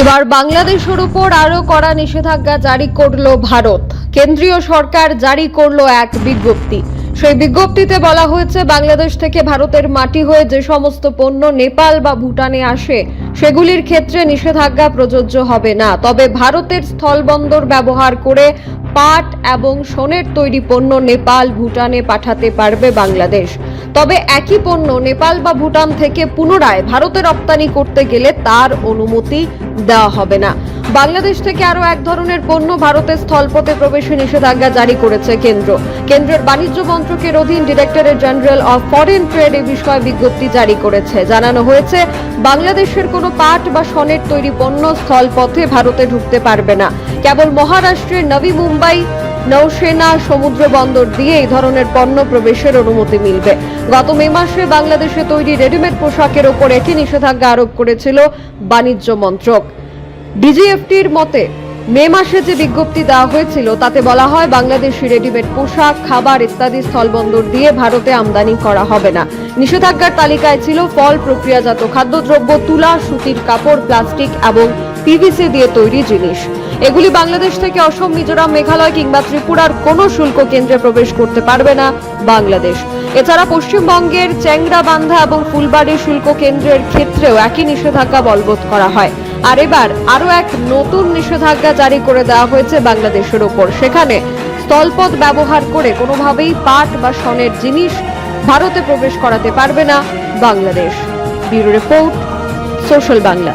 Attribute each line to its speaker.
Speaker 1: এবার বাংলাদেশের উপর আরও কড়া নিষেধাজ্ঞা জারি করল ভারত। কেন্দ্রীয় সরকার জারি করল এক বিজ্ঞপ্তি। সেই বিজ্ঞপ্তিতে বলা হয়েছে, বাংলাদেশ থেকে ভারতের মাটি হয়ে যে সমস্ত পণ্য নেপাল বা ভুটানে আসে, সেগুলির ক্ষেত্রে নিষেধাজ্ঞা প্রযোজ্য হবে না। তবে ভারতের স্থলবন্দর ব্যবহার করে পাট এবং সোনের তৈরি পণ্য নেপাল, ভুটানে পাঠাতে পারবে বাংলাদেশ। তবে একই পণ্য নেপাল বা ভুটান থেকে পুনরায় ভারতে রপ্তানি করতে গেলে তার অনুমতি দেওয়া হবে না। বাংলাদেশ থেকে আরও এক ধরনের পণ্য ভারতের স্থলপথে প্রবেশে নিষেধাজ্ঞা জারি করেছে কেন্দ্র। কেন্দ্রের বাণিজ্য মন্ত্রকের অধীন directorate general of foreign trade এ বিষয়ে বিজ্ঞপ্তি জারি করেছে। জানানো হয়েছে, বাংলাদেশের কোনো পাট বা সনের তৈরি পণ্য স্থলপথে ভারতে ঢুকতে পারবে না। কেবল মহারাষ্ট্রের নবী মুম্বাই নৌসেনা সমুদ্র বন্দর দিয়ে এই ধরনের পণ্য প্রবেশের অনুমতি মিলবে। গত মে মাসে বাংলাদেশে তৈরি রেডিমেড পোশাকের ওপর একই নিষেধাজ্ঞা আরোপ করেছিল বাণিজ্য মন্ত্রক। ডিজিএফটির মতে, মে মাসে যে বিজ্ঞপ্তি দেওয়া হয়েছিল, তাতে বলা হয় বাংলাদেশি রেডিমেড পোশাক, খাবার ইত্যাদি স্থলবন্দর দিয়ে ভারতে আমদানি করা হবে না। নিষেধাজ্ঞার তালিকায় ছিল ফল, প্রক্রিয়াজাত খাদ্যদ্রব্য, তুলা, সুতির কাপড়, প্লাস্টিক এবং পিভিসি দিয়ে তৈরি জিনিস। এগুলি বাংলাদেশ থেকে অসম, মিজোরাম, মেঘালয় কিংবা ত্রিপুরার কোনো শুল্ক কেন্দ্রে প্রবেশ করতে পারবে না বাংলাদেশ। এছাড়া পশ্চিমবঙ্গের চ্যাংড়া, বান্ধা এবং ফুলবাড়ি শুল্ক কেন্দ্রের ক্ষেত্রেও একই নিষেধাজ্ঞা বলবৎ করা হয়। আর এবার আরও এক নতুন নিষেধাজ্ঞা জারি করে দেওয়া হয়েছে বাংলাদেশের ওপর। সেখানে স্থলপথ ব্যবহার করে কোনোভাবেই পাট বা সনের জিনিস ভারতে প্রবেশ করাতে পারবে না Bangladesh. Bureau report, social Bangla.